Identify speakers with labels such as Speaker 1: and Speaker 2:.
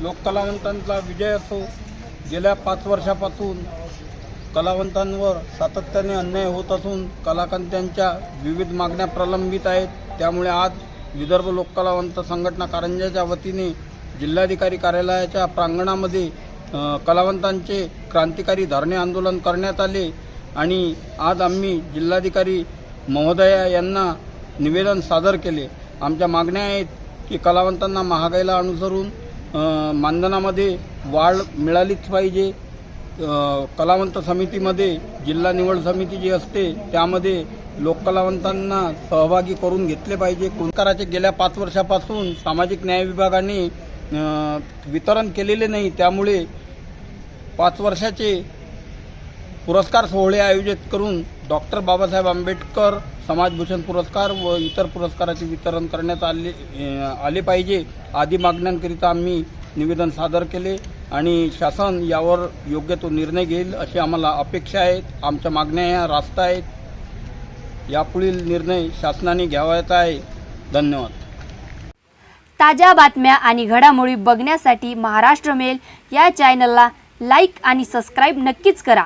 Speaker 1: लोककलावंतांचा विजय असो गेल्या पाच वर्षापासून कलावंतांवर सातत्याने अन्याय होत असून कलाकंत्यांच्या विविध मागण्या प्रलंबित आहेत. त्यामुळे आज विदर्भ लोककलावंत संघटना कारंजाच्या वतीने जिल्हाधिकारी कार्यालयाच्या प्रांगणामध्ये कलावंतांचे क्रांतिकारी धरणे आंदोलन करण्यात आले आणि आज आम्ही जिल्हाधिकारी महोदया यांना निवेदन सादर केले. आमच्या मागण्या आहेत की कलावंतांना महागाईला अनुसरून मानधनामध्ये वाढ मिळालीच पाहिजे. कलावंत समितीमध्ये जिल्हा निवड समिती जी असते त्यामध्ये लोककलावंतांना सहभागी करून घेतले पाहिजे. कोणकाराचे गेल्या पाच वर्षापासून सामाजिक न्याय विभागाने वितरण केलेले नाही. त्यामुळे पाच वर्षाचे पुरस्कार सोहळे आयोजित करून डॉक्टर बाबासाहेब आंबेडकर समाजभूषण पुरस्कार व इतर पुरस्काराचे वितरण करण्यात आले आले पाहिजे. आदी मागण्यांकरिता आम्ही निवेदन सादर केले आणि शासन यावर योग्य तो निर्णय घेईल अशी आम्हाला अपेक्षा आहेत. आमच्या मागण्या या रास्त आहेत. यापुढील निर्णय शासनाने घ्यावायचा आहे. धन्यवाद.
Speaker 2: ताज्या बातम्या आणि घडामोडी बघण्यासाठी महाराष्ट्र मेल या चॅनलला लाईक आणि सबस्क्राईब नक्कीच करा.